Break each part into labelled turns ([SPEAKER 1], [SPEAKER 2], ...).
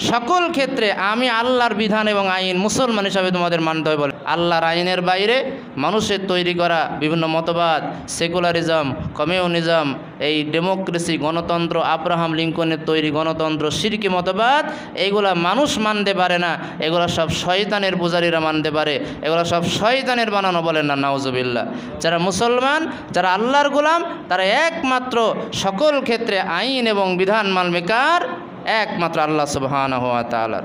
[SPEAKER 1] সকল ক্ষেত্রে আমি আল্লাহর বিধান এবং আইন মুসলমান হিসাবে তোমাদের মানতে হবে বলে। আল্লাহর আইনের বাইরে মানুষের তৈরি করা বিভিন্ন মতবাদ, সেকুলারিজম, কমিউনিজম, এই ডেমোক্রেসি, গণতন্ত্র, আব্রাহাম লিঙ্কনের তৈরি গণতন্ত্র, সিরকি মতবাদ এইগুলা মানুষ মানতে পারে না। এগুলো সব শয়তানের পূজারীরা মানতে পারে। এগুলো সব শয়তানের বানানো বলেন না, নাউজুবিল্লাহ। যারা মুসলমান, যারা আল্লাহর গোলাম, তারা একমাত্র সকল ক্ষেত্রে আইন এবং বিধান মানবে কার? একমাত্র আল্লাহ সুবহান হওয়া তালার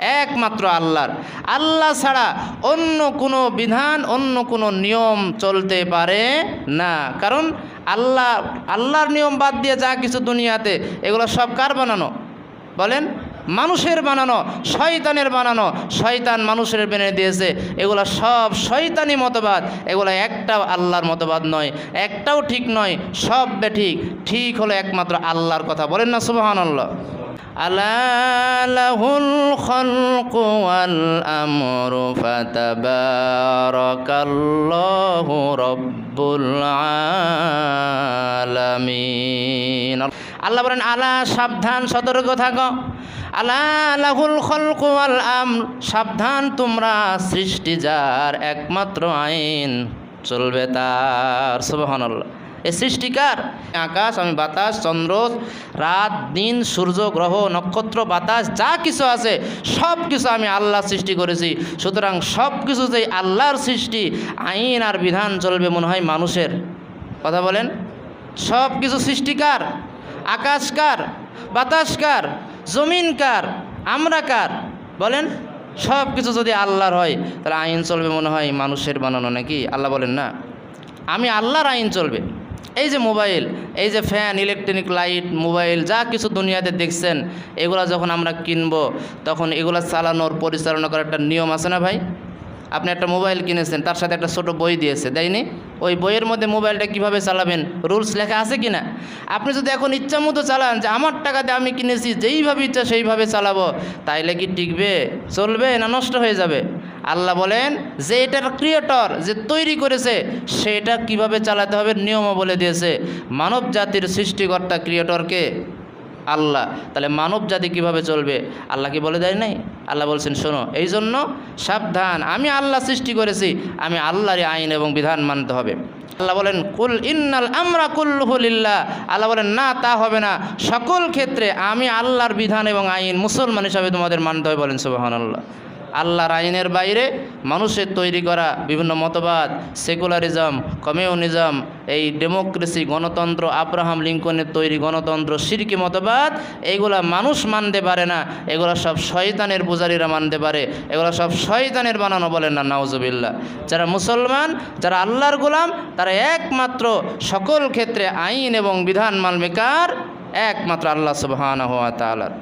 [SPEAKER 1] একমাত্র আল্লাহর। আল্লাহ ছাড়া অন্য কোনো বিধান, অন্য কোনো নিয়ম চলতে পারে না। কারণ আল্লাহ, আল্লাহর নিয়ম বাদ দিয়ে যা কিছু দুনিয়াতে, এগুলো সব কার বানানো? বলেন, মানুষের বানানো, শয়তানের বানানো। শয়তান মানুষের বেনে দিয়েছে, এগুলো সব শয়তানি মতবাদ। এগুলো একটাও আল্লাহর মতবাদ নয়, একটাও ঠিক নয়, সব বেঠিক ঠিক। হলো একমাত্র আল্লাহর কথা। বলেন না সুবহান আল্লাহ খলকু ওয়াল আমরু ফাতাবারাকাল্লাহু রব্বুল আলামিন। আল্লাহ বলেন, আলা সাবধান, সতর্ক থাকো। আলা লাহুল খলকু আমর, সাবধান, তোমরা সৃষ্টি যার একমাত্র আইন চলবে তার। সুবহানাল্লাহ। এ সৃষ্টিকার। আকাশ আমি বাতাস, চন্দ্র, রাত, দিন, সূর্য, গ্রহ, নক্ষত্র, বাতাস, যা কিছু আছে সব কিছু আমি আল্লাহ সৃষ্টি করেছি। সুতরাং সব কিছু যে আল্লাহর সৃষ্টি, আইন আর বিধান চলবে মনে হয় মানুষের। কথা বলেন? সব কিছু সৃষ্টিকার। আকাশকার বাতাসকার বাতাস কার? জমিন কার? আমরা কার? বলেন? সব কিছু যদি আল্লাহর হয়, তাহলে আইন চলবে মনে হয় মানুষের বানানো নাকি? আল্লাহ বলেন না। আমি আল্লাহর আইন চলবে। এই যে মোবাইল, এই যে ফ্যান, ইলেকট্রনিক লাইট, মোবাইল, যা কিছু দুনিয়াতে দেখছেন, এগুলা যখন আমরা কিনবো, তখন এগুলা চালানোর পরিচালনা করার একটা নিয়ম আছে না ভাই? আপনি একটা মোবাইল কিনেছেন, তার সাথে একটা ছোট বই দিয়েছে দেয়নি ওই বইয়ের মধ্যে মোবাইলটা কীভাবে চালাবেন, রুলস লেখা আছে কি না আপনি যদি এখন ইচ্ছা মতো চালান, যে আমার টাকাতে আমি কিনেছি, যেইভাবে ইচ্ছা সেইভাবে চালাবো, তাইলে কি টিকবে, চলবে না নষ্ট হয়ে যাবে? আল্লাহ বলেন যে এটার ক্রিয়েটর যে তৈরি করেছে, সেটা কীভাবে চালাতে হবে? নিয়মও বলে দিয়েছে। মানব জাতির সৃষ্টিকর্তা ক্রিয়েটরকে আল্লাহ। তাহলে মানব জাতি কীভাবে চলবে? আল্লাহ কি বলে দেয় নাই? আল্লাহ বলছেন, শোনো এই জন্য সাবধান। আমি আল্লাহ সৃষ্টি করেছি, আমি আল্লাহরই আইন এবং বিধান মানতে হবে। আল্লাহ বলেন, কুল ইন্নাল আমরা কুল্লুহুলিল্লাহ আল্লাহ বলেন, না, তা হবে না। সকল ক্ষেত্রে আমি আল্লাহর বিধান এবং আইন মুসলমান হিসাবে তোমাদের মানতে হবে। বলেন সুবাহান আল্লাহ আল্লাহর আইনের বাইরে মানুষের তৈরি করা বিভিন্ন মতবাদ সেকুলারিজম কমিউনিজম এই ডেমোক্রেসি গণতন্ত্র, আব্রাহাম লিঙ্কনের তৈরি গণতন্ত্র, সিরকি মতবাদ এইগুলা মানুষ মানতে পারে না। এগুলো সব শয়তানের পূজারীরা মানতে পারে। এগুলো সব শয়তানের বানানো বলেন না, নাউজুবিল্লাহ। যারা মুসলমান, যারা আল্লাহর গোলাম, তারা একমাত্র সকল ক্ষেত্রে আইন এবং বিধান মানবে কার একমাত্র আল্লাহ সুবহানাহু ওয়া তাআলার।